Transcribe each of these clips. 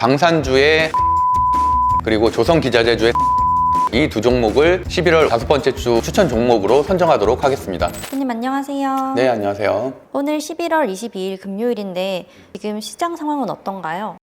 방산주의 그리고 조선기자재주의 이 두 종목을 11월 다섯 번째 주 추천 종목으로 선정하도록 하겠습니다. 손님 안녕하세요. 네, 안녕하세요. 오늘 11월 22일 금요일인데 지금 시장 상황은 어떤가요?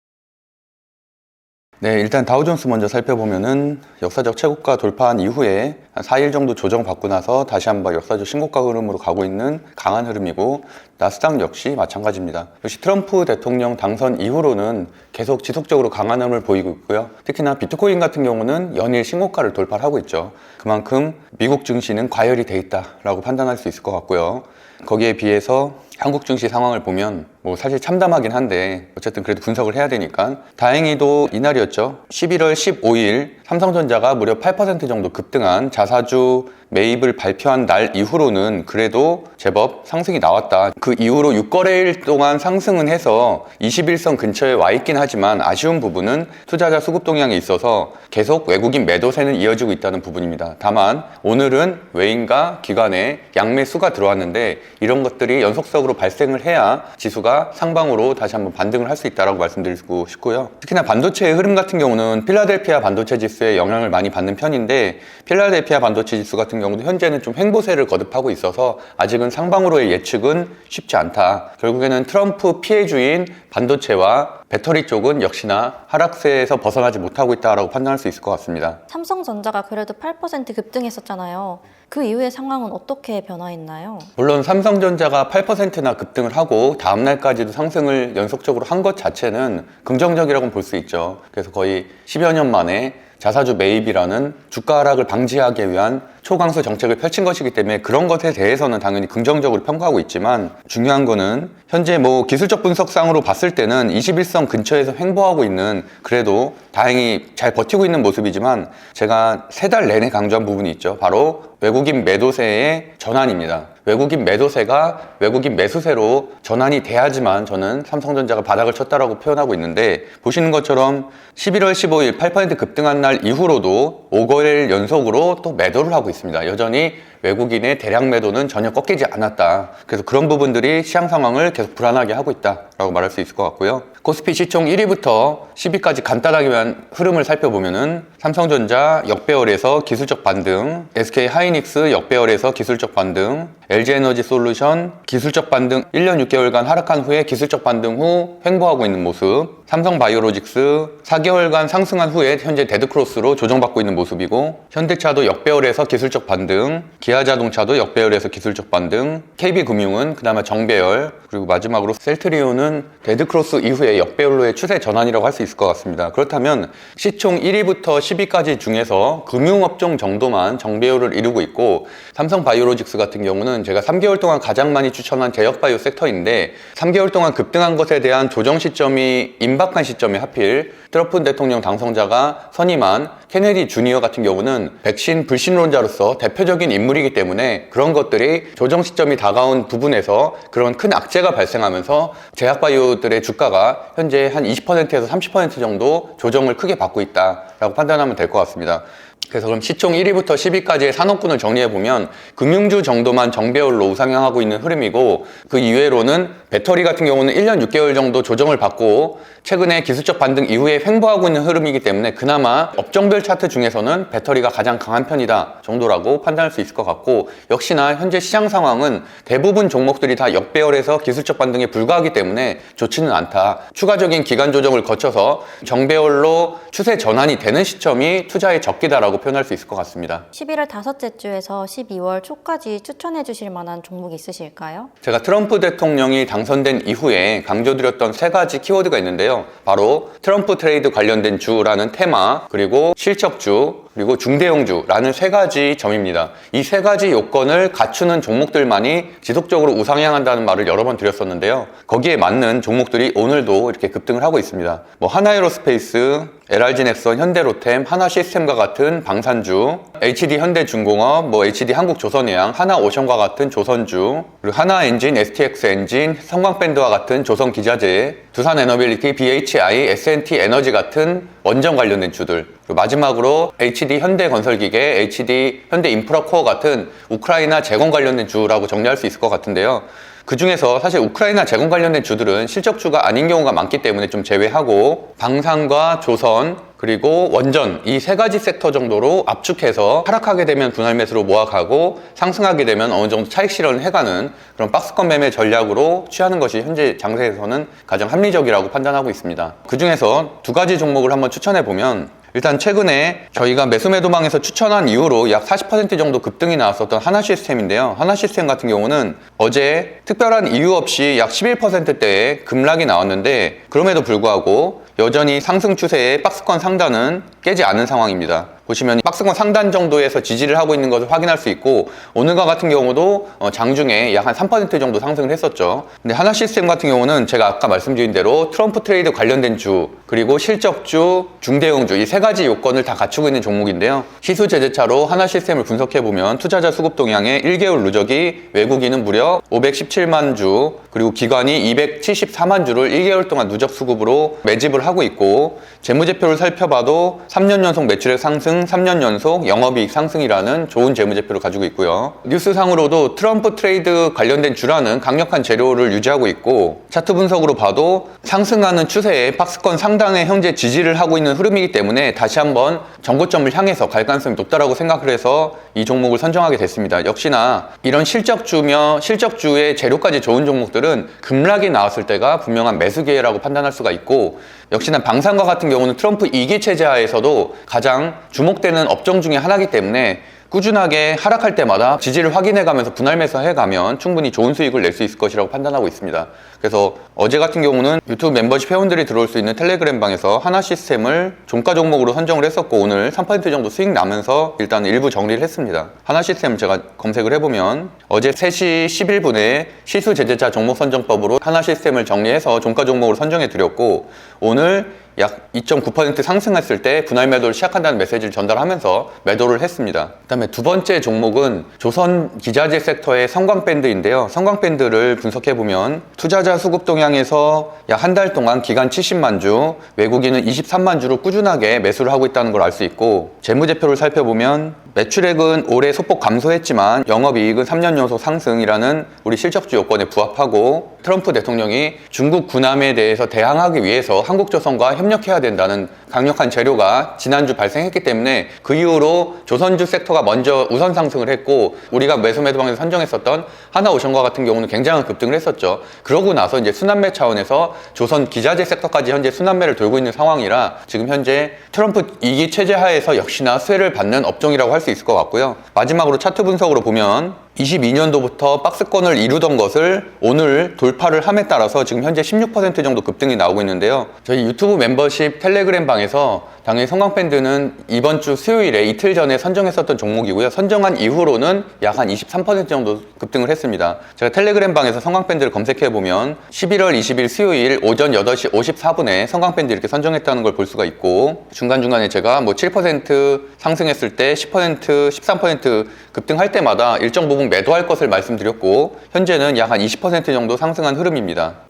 네, 일단 다우존스 먼저 살펴보면은 역사적 최고가 돌파한 이후에 한 4일 정도 조정받고 나서 다시 한번 역사적 신고가 흐름으로 가고 있는 강한 흐름이고 나스닥 역시 마찬가지입니다. 역시 트럼프 대통령 당선 이후로는 계속 지속적으로 강한 흐름을 보이고 있고요. 특히나 비트코인 같은 경우는 연일 신고가를 돌파를 하고 있죠. 그만큼 미국 증시는 과열이 돼 있다라고 판단할 수 있을 것 같고요. 거기에 비해서 한국 증시 상황을 보면 뭐 사실 참담하긴 한데 어쨌든 그래도 분석을 해야 되니까 다행히도 이날이었죠. 11월 15일 삼성전자가 무려 8% 정도 급등한 자사주 매입을 발표한 날 이후로는 그래도 제법 상승이 나왔다. 그 이후로 6거래일 동안 상승은 해서 21선 근처에 와 있긴 하지만 아쉬운 부분은 투자자 수급 동향에 있어서 계속 외국인 매도세는 이어지고 있다는 부분입니다. 다만 오늘은 외인과 기관의 양매수가 들어왔는데 이런 것들이 연속적으로 발생을 해야 지수가 상방으로 다시 한번 반등을 할 수 있다고 말씀드리고 싶고요. 특히나 반도체의 흐름 같은 경우는 필라델피아 반도체 지수에 영향을 많이 받는 편인데 필라델피아 반도체 지수 같은 경우도 현재는 좀 횡보세를 거듭하고 있어서 아직은 상방으로의 예측은 쉽지 않다. 결국에는 트럼프 피해주인 반도체와 배터리 쪽은 역시나 하락세에서 벗어나지 못하고 있다고 판단할 수 있을 것 같습니다. 삼성전자가 그래도 8% 급등했었잖아요. 그 이후의 상황은 어떻게 변화했나요? 물론 삼성전자가 8%나 급등을 하고 다음 날까지도 상승을 연속적으로 한 것 자체는 긍정적이라고 볼 수 있죠. 그래서 거의 10여 년 만에 자사주 매입이라는 주가 하락을 방지하기 위한 초강수 정책을 펼친 것이기 때문에 그런 것에 대해서는 당연히 긍정적으로 평가하고 있지만 중요한 거는 현재 뭐 기술적 분석상으로 봤을 때는 21선 근처에서 횡보하고 있는 그래도 다행히 잘 버티고 있는 모습이지만 제가 세 달 내내 강조한 부분이 있죠. 바로 외국인 매도세의 전환입니다. 외국인 매도세가 외국인 매수세로 전환이 돼야지만 저는 삼성전자가 바닥을 쳤다라고 표현하고 있는데 보시는 것처럼 11월 15일 8% 급등한 날 이후로도 5거래일 연속으로 또 매도를 하고 있습니다. 여전히 외국인의 대량 매도는 전혀 꺾이지 않았다. 그래서 그런 부분들이 시장 상황을 계속 불안하게 하고 있다라고 말할 수 있을 것 같고요. 코스피 시총 1위부터 10위까지 간단하게만 흐름을 살펴보면은 삼성전자 역배열에서 기술적 반등, SK 하이닉스 역배열에서 기술적 반등, LG 에너지 솔루션 기술적 반등 1년 6개월간 하락한 후에 기술적 반등 후 횡보하고 있는 모습, 삼성 바이오로직스 4개월간 상승한 후에 현재 데드크로스로 조정받고 있는 모습이고 현대차도 역배열에서 기술적 반등, 기아자동차도 역배열에서 기술적 반등, KB금융은 그나마 정배열, 그리고 마지막으로 셀트리온은 데드크로스 이후에 역배열로의 추세 전환이라고 할 수 있을 것 같습니다. 그렇다면 시총 1위부터 10위까지 중에서 금융업종 정도만 정배열을 이루고 있고 삼성 바이오로직스 같은 경우는 제가 3개월 동안 가장 많이 추천한 제약바이오 섹터인데 3개월 동안 급등한 것에 대한 조정 시점이 임 박한 시점에 하필 트럼프 대통령 당선자가 선임한 케네디 주니어 같은 경우는 백신 불신론자로서 대표적인 인물이기 때문에 그런 것들이 조정 시점이 다가온 부분에서 그런 큰 악재가 발생하면서 제약바이오들의 주가가 현재 한 20%에서 30% 정도 조정을 크게 받고 있다 라고 판단하면 될 것 같습니다. 그래서 그럼 시총 1위부터 10위까지의 산업군을 정리해 보면 금융주 정도만 정배열로 우상향하고 있는 흐름이고 그 이외로는 배터리 같은 경우는 1년 6개월 정도 조정을 받고 최근에 기술적 반등 이후에 횡보하고 있는 흐름이기 때문에 그나마 업종별 차트 중에서는 배터리가 가장 강한 편이다 정도라고 판단할 수 있을 것 같고 역시나 현재 시장 상황은 대부분 종목들이 다 역배열에서 기술적 반등에 불과하기 때문에 좋지는 않다. 추가적인 기간 조정을 거쳐서 정배열로 추세 전환이 되는 시점이 투자의 적기다라고 표현할 수 있을 것 같습니다. 11월 다섯째 주에서 12월 초까지 추천해 주실 만한 종목 있으실까요? 제가 트럼프 대통령이 당선된 이후에 강조드렸던 세 가지 키워드가 있는데요. 바로 트럼프 트레이드 관련된 주라는 테마, 그리고 실적주, 그리고 중대형주라는 세 가지 점입니다. 이 세 가지 요건을 갖추는 종목들만이 지속적으로 우상향한다는 말을 여러 번 드렸었는데요. 거기에 맞는 종목들이 오늘도 이렇게 급등을 하고 있습니다. 뭐 하나에로스페이스, LRG 넥선, 현대로템, 하나시스템과 같은 방산주, HD 현대중공업, 뭐 HD 한국조선해양, 하나오션과 같은 조선주, 그리고 하나엔진, STX 엔진, 성광밴드와 같은 조선기자재, 두산에너빌리티, BHI, S&T 에너지 같은 원전 관련된 주들, 마지막으로 HD 현대건설기계, HD 현대인프라코어 같은 우크라이나 재건 관련된 주라고 정리할 수 있을 것 같은데요. 그 중에서 사실 우크라이나 재건 관련된 주들은 실적주가 아닌 경우가 많기 때문에 좀 제외하고 방산과 조선 그리고 원전 이 세 가지 섹터 정도로 압축해서 하락하게 되면 분할 매수로 모아가고 상승하게 되면 어느 정도 차익 실현을 해가는 그런 박스권 매매 전략으로 취하는 것이 현재 장세에서는 가장 합리적이라고 판단하고 있습니다. 그 중에서 두 가지 종목을 한번 추천해 보면 일단 최근에 저희가 매수매도방에서 추천한 이후로 약 40% 정도 급등이 나왔었던 하나 시스템인데요. 하나 시스템 같은 경우는 어제 특별한 이유 없이 약 11%대의 급락이 나왔는데 그럼에도 불구하고 여전히 상승 추세의 박스권 상단은 깨지 않은 상황입니다. 보시면 박스권 상단 정도에서 지지를 하고 있는 것을 확인할 수 있고 오늘과 같은 경우도 어, 장중에 약 한 3% 정도 상승을 했었죠. 근데 하나 시스템 같은 경우는 제가 아까 말씀드린 대로 트럼프 트레이드 관련된 주 그리고 실적주, 중대형주 이 세 가지 요건을 다 갖추고 있는 종목인데요. 시수 제재차로 하나 시스템을 분석해 보면 투자자 수급 동향의 1개월 누적이 외국인은 무려 517만 주 그리고 기관이 274만 주를 1개월 동안 누적 수급으로 매집을 하고 있고 재무제표를 살펴봐도 3년 연속 매출액 상승, 3년 연속 영업이익 상승이라는 좋은 재무제표를 가지고 있고요. 뉴스상으로도 트럼프 트레이드 관련된 주라는 강력한 재료를 유지하고 있고 차트 분석으로 봐도 상승하는 추세에 박스권 상단에 현재 지지를 하고 있는 흐름이기 때문에 다시 한번 정고점을 향해서 갈 가능성이 높다라고 생각을 해서 이 종목을 선정하게 됐습니다. 역시나 이런 실적주며 실적주의 재료까지 좋은 종목들은 급락이 나왔을 때가 분명한 매수 기회라고 판단할 수가 있고 역시나 방산과 같은 경우는 트럼프 2기 체제 하에서도 가장 주목되는 업종 중에 하나이기 때문에 꾸준하게 하락할 때마다 지지를 확인해 가면서 분할 매수해 가면 충분히 좋은 수익을 낼 수 있을 것이라고 판단하고 있습니다. 그래서 어제 같은 경우는 유튜브 멤버십 회원들이 들어올 수 있는 텔레그램 방에서 하나 시스템을 종가 종목으로 선정을 했었고 오늘 3% 정도 수익 나면서 일단 일부 정리를 했습니다. 하나 시스템 제가 검색을 해보면 어제 3시 11분에 시수 제재차 종목 선정법으로 하나 시스템을 정리해서 종가 종목으로 선정해 드렸고 오늘 약 2.9% 상승했을 때 분할 매도를 시작한다는 메시지를 전달하면서 매도를 했습니다. 그다음에 두 번째 종목은 조선 기자재 섹터의 성광 밴드인데요. 성광 밴드를 분석해 보면 투자자 수급 동향에서 약 한 달 동안 기간 70만 주, 외국인은 23만 주를 꾸준하게 매수를 하고 있다는 걸 알 수 있고 재무제표를 살펴보면 매출액은 올해 소폭 감소했지만 영업이익은 3년 연속 상승이라는 우리 실적주 요건에 부합하고 트럼프 대통령이 중국 군함에 대해서 대항하기 위해서 한국조선과 협력해야 된다는 강력한 재료가 지난주 발생했기 때문에 그 이후로 조선주 섹터가 먼저 우선 상승을 했고 우리가 매수 매도방에서 선정했었던 하나오션과 같은 경우는 굉장한 급등을 했었죠. 그러고 나서 이제 순환매 차원에서 조선 기자재 섹터까지 현재 순환매를 돌고 있는 상황이라 지금 현재 트럼프 2기 체제 하에서 역시나 수혜를 받는 업종이라고 할 수 있을 것 같고요. 마지막으로 차트 분석으로 보면 22년도부터 박스권을 이루던 것을 오늘 돌파를 함에 따라서 지금 현재 16% 정도 급등이 나오고 있는데요. 저희 유튜브 멤버십 텔레그램 방에서 당연히 성광밴드는 이번 주 수요일에 이틀 전에 선정했었던 종목이고요. 선정한 이후로는 약 한 23% 정도 급등을 했습니다. 제가 텔레그램 방에서 성광밴드를 검색해 보면 11월 20일 수요일 오전 8시 54분에 성광밴드 이렇게 선정했다는 걸 볼 수가 있고 중간중간에 제가 뭐 7% 상승했을 때 10%, 13% 급등할 때마다 일정 부분 매도할 것을 말씀드렸고 현재는 약 한 20% 정도 상승한 흐름입니다.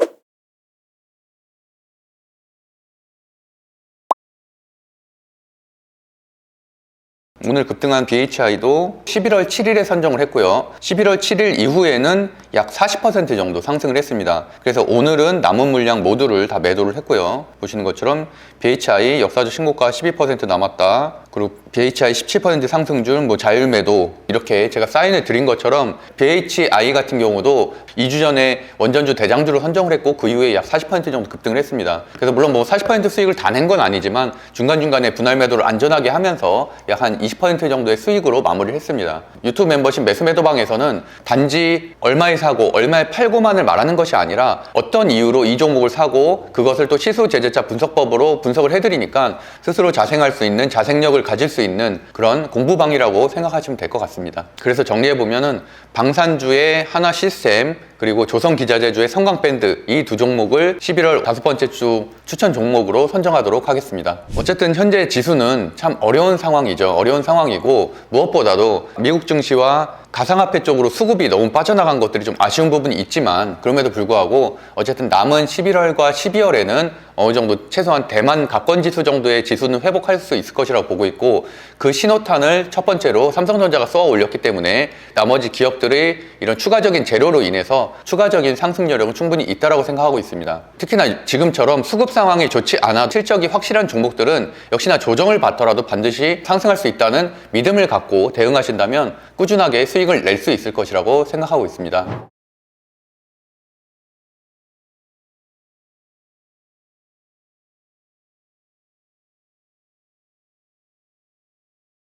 오늘 급등한 BHI도 11월 7일에 선정을 했고요. 11월 7일 이후에는 약 40% 정도 상승을 했습니다. 그래서 오늘은 남은 물량 모두를 다 매도를 했고요. 보시는 것처럼 BHI 역사적 신고가 12% 남았다. 그리고 BHI 17% 상승률, 뭐 자율 매도 이렇게 제가 사인을 드린 것처럼 BHI 같은 경우도 2주 전에 원전주 대장주로 선정을 했고 그 이후에 약 40% 정도 급등을 했습니다. 그래서 물론 뭐 40% 수익을 다 낸 건 아니지만 중간중간에 분할 매도를 안전하게 하면서 약 한 20% 정도의 수익으로 마무리를 했습니다. 유튜브 멤버십 매수 매도방에서는 단지 얼마에 사고 얼마에 팔고만을 말하는 것이 아니라 어떤 이유로 이 종목을 사고 그것을 또 시수 제재차 분석법으로 분석을 해드리니까 스스로 자생할 수 있는 자생력을 가질 수 있는 그런 공부방이라고 생각하시면 될 것 같습니다. 그래서 정리해 보면은 방산주의 하나 시스템 그리고 조선 기자재주의 성광밴드 이 두 종목을 11월 다섯 번째 주 추천 종목으로 선정하도록 하겠습니다. 어쨌든 현재 지수는 참 어려운 상황이죠. 어려운 상황이고 무엇보다도 미국 증시와 가상화폐 쪽으로 수급이 너무 빠져나간 것들이 좀 아쉬운 부분이 있지만 그럼에도 불구하고 어쨌든 남은 11월과 12월에는 어느 정도 최소한 대만 가권 지수 정도의 지수는 회복할 수 있을 것이라고 보고 있고 그 신호탄을 첫 번째로 삼성전자가 쏘아 올렸기 때문에 나머지 기업들의 이런 추가적인 재료로 인해서 추가적인 상승 여력은 충분히 있다라고 생각하고 있습니다. 특히나 지금처럼 수급 상황이 좋지 않아 실적이 확실한 종목들은 역시나 조정을 받더라도 반드시 상승할 수 있다는 믿음을 갖고 대응하신다면 꾸준하게 수익을 낼 수 있을 것이라고 생각하고 있습니다.